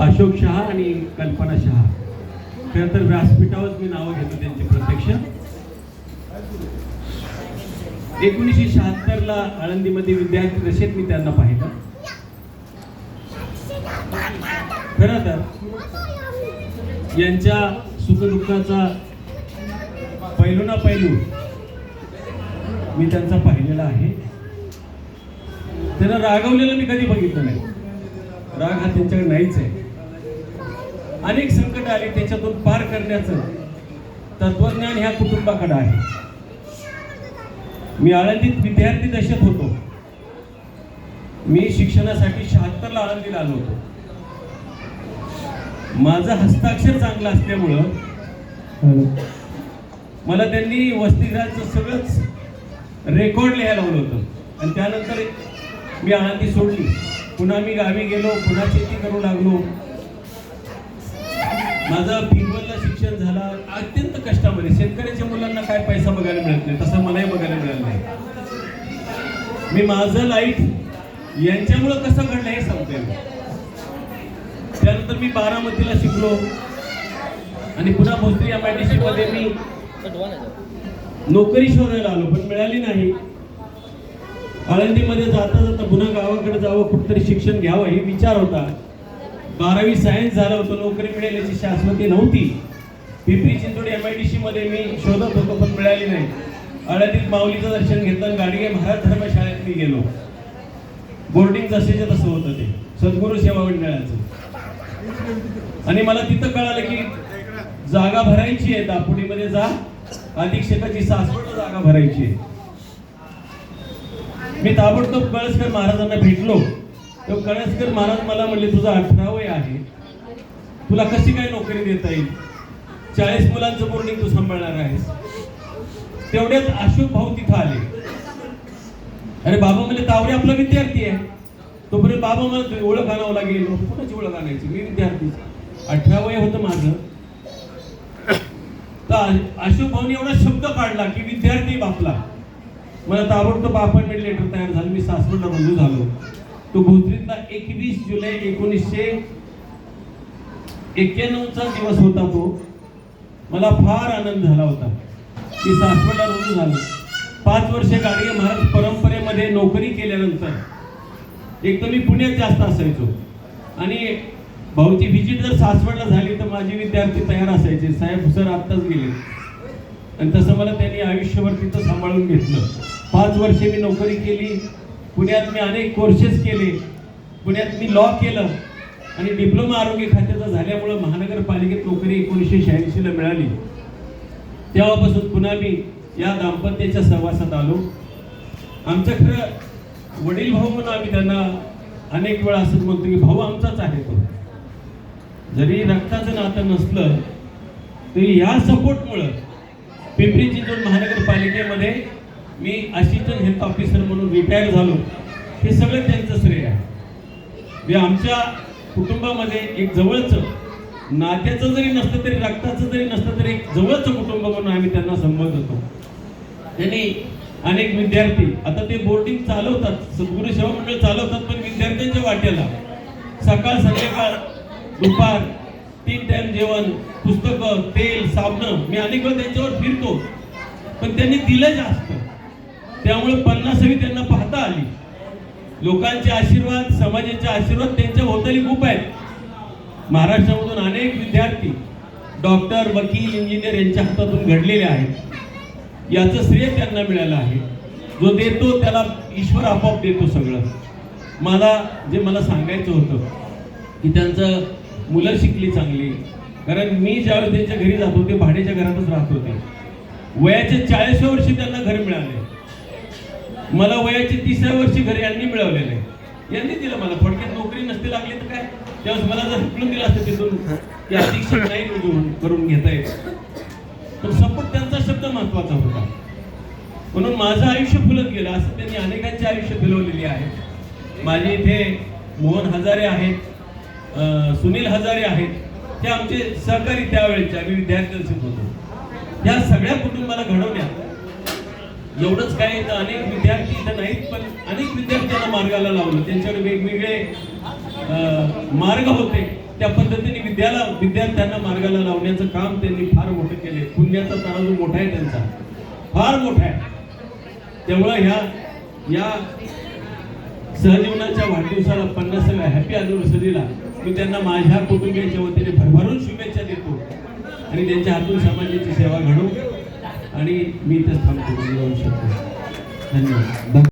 अशोक शहा आणि कल्पना शहा. खरं तर व्यासपीठावर मी नावं घेतो त्यांची प्रत्यक्ष. एकोणीसशे शहात्तरला आळंदीमध्ये विद्यार्थी दशेत मी त्यांना पाहिलं. खरं तर यांच्या सुखदुःखाचा पैलू ना पैलू मी त्यांचा पाहिलेला आहे. त्यांना रागवलेलं मी कधी बघितलं नाही. राग हा त्यांच्याकडे नाहीच आहे. अनेक संकट आली त्याच्यातून पार करण्याचं तत्वज्ञान ह्या कुटुंबाकडे आहे. मी आळंदीत विद्यार्थी दशेत होतो. मी शिक्षणासाठी शहात्तरला आळंदीला आलो होतो. माझं हस्ताक्षर चांगलं असल्यामुळं मला त्यांनी वसतिगृहाचं सगळंच रेकॉर्ड लिहायला लावलं होतं. आणि त्यानंतर मी आळंदी सोडली. पुन्हा मी गावी गेलो पुन्हा शेती करू लागलो. माझं भिगवणला शिक्षण झालं अत्यंत कष्टामध्ये शेतकऱ्याच्या मुलांना काय पैसा बघायला मिळत नाही तसं मलाही बघायला मिळालं नाही. मी माझं लाईफ यांच्यामुळं कसं घडलं हे सांगते त्यानंतर मी बारामतीला शिकलो. आणि पुन्हा Bhosari M I T C मध्ये मी नोकरी शोधायला आलो पण मिळाली नाही. आळंदीमध्ये जाता जाता पुन्हा गावाकडे जावं कुठेतरी शिक्षण घ्यावं हे विचार होता. बारावी सायन्स झालं होतं नोकरी मिळेल याची शाश्वती नव्हती. Pimpri Chinchwad M I D C मध्ये मी शोधत होतो पण मिळाली नाही. आळंदीत माऊलीचं दर्शन घेतलं गाडगे महाराज धर्मशाळेत मी गेलो. बोर्डिंग जसेच्या तसं होतं ते. सद्गुरू सेवा मंडळाचं. आणि मला तिथं कळालं की जागा भरायची आहे दापोडीमध्ये जा. अधीक्षकाची सासवड जागा भरायची आहे. मी ताबडतोब कळसकर महाराजांना भेटलो. तेव्हा कळसकर महाराज मला म्हणले तुझं अठरा वय आहे. तुला कशी काय नोकरी देता येईल? चाळीस मुलांचं बोर्डिंग तू सांभाळणार आहेस. तेवढ्यात अशोक भाऊ तिथं आले. अरे बाबा म्हणजे तावरे आपला विद्यार्थी आहे. तोपर्यंत बाबा मला ओळख आणावं लागेल. कोणाची ओळख आणायची? मी विद्यार्थी. अठरा वय होतं माझं. तर अशोक भाऊनी एवढा शब्द काढला की विद्यार्थी बापला. मला ताबडतोब अपॉइंटमेंट लेटर तयार झालं. मी सासवडला रुजू झालो. तो भोसरीतला एकवीस जुलै एकोणीसशे एक्क्याण्णवचा दिवस होता तो. मला फार आनंद झाला होता. की सासवडला रुजू झालो. पाच वर्षे गाडगे महाराज परंपरेमध्ये नोकरी केल्यानंतर एक तर मी पुण्यात जास्त असायचो. आणि भाऊची व्हिजिट जर सासवडला झाली तर माझे विद्यार्थी तयार असायचे. साहेब सर आत्ताच गेले. आणि तसं मला त्यांनी आयुष्यभर तिथं सांभाळून घेतलं. पाच वर्षे मी नोकरी केली. पुण्यात मी अनेक कोर्सेस केले. पुण्यात मी लॉ केलं. आणि डिप्लोमा आरोग्य खात्याचा झाल्यामुळं महानगरपालिकेत नोकरी एकोणीसशे शहाऐंशीला मिळाली. तेव्हापासून पुन्हा मी या दाम्पत्याच्या सहवासात आलो. आमचं खरं वडील भाऊ म्हणून आम्ही त्यांना अनेक वेळा असंच म्हणतो की भाऊ आमचाच आहे तो. जरी रक्ताचं नातं नसलं तरी या सपोर्टमुळं पिंपरी चिंचवड महानगरपालिकेमध्ये मी असिस्टंट हेल्थ ऑफिसर म्हणून रिटायर झालो. हे सगळं त्यांचं श्रेय आहे. मी आमच्या कुटुंबामध्ये एक जवळचं नात्याचं जरी नसलं तरी रक्ताचं जरी नसलं तरी एक जवळचं कुटुंब म्हणून आम्ही त्यांना संबोधतो. त्यांनी अनेक विद्यार्थी आता ते बोर्डिंग चालवतात सद्गुरू सेवा मंडळ चालवतात पण विद्यार्थ्यांच्या वाट्याला सकाळ संध्याकाळ दुपार तीन टाइम जेवण पुस्तकं तेल साबणं मी अनेक वेळा त्यांच्यावर फिरतो. पण त्यांनी दिलं जास्त. त्यामुळे पन्नासावी त्यांना पाहता आली. लोकांचे आशीर्वाद समाजाचे आशीर्वाद त्यांच्या भोवताली खूप आहेत. महाराष्ट्रामधून अनेक विद्यार्थी डॉक्टर वकील इंजिनियर यांच्या हातातून घडलेले आहेत. याचं श्रेय त्यांना मिळालं आहे. जो देतो त्याला ईश्वर आपोआप देतो सगळं. मला जे मला सांगायचं होतं की त्यांचं मुलं शिकली चांगली. कारण मी ज्यावेळेस त्यांच्या घरी जात होते भाड्याच्या घरातच राहत होते. वयाचे चाळीसव्या वर्षी त्यांना घर मिळाले. मला वयाचे तिसऱ्या वर्षी घर यांनी मिळवलेलं आहे. यांनी दिलं मला. थोडक्यात नोकरी नसती लागली तर काय? त्यावेळेस मला जर हुकलून दिलं असतं तिथून की शिक्षण नाही करून घेता येत. पण सपोर्ट त्यांचा शब्द महत्त्वाचा होता. म्हणून माझं आयुष्य फुलत गेलं. असं त्यांनी अनेकांचे आयुष्य फुलवलेली आहे. माझे इथे मोहन हजारे आहेत सुनील हजारे आहेत. ते आमचे सहकारी त्यावेळेचे आम्ही विद्यार्थी होतो. या सगळ्या कुटुंबाला घडवण्यात एवढंच काय तर अनेक विद्यार्थी इथं नाहीत पण अनेक विद्यार्थ्यांना मार्गाला लावलं. त्यांच्याकडे वेगवेगळे मार्ग होते. त्या पद्धतीने विद्याला विद्यार्थ्यांना मार्गाला लावण्याचं काम त्यांनी फार मोठं केले पुण्याचा तराजू मोठा आहे त्यांचा फार मोठा आहे. त्यामुळं ह्या या सहजीवनाच्या वाढदिवसाला पन्नासाव्या हॅपी अॅनिव्हर्सरीला मी त्यांना माझ्या कुटुंबियांच्या वतीने भरभरून शुभेच्छा देतो आणि त्यांच्या हातून समाजाची सेवा घडू आणि मी इथेच थांबतो. जाऊ शकतो. धन्यवाद.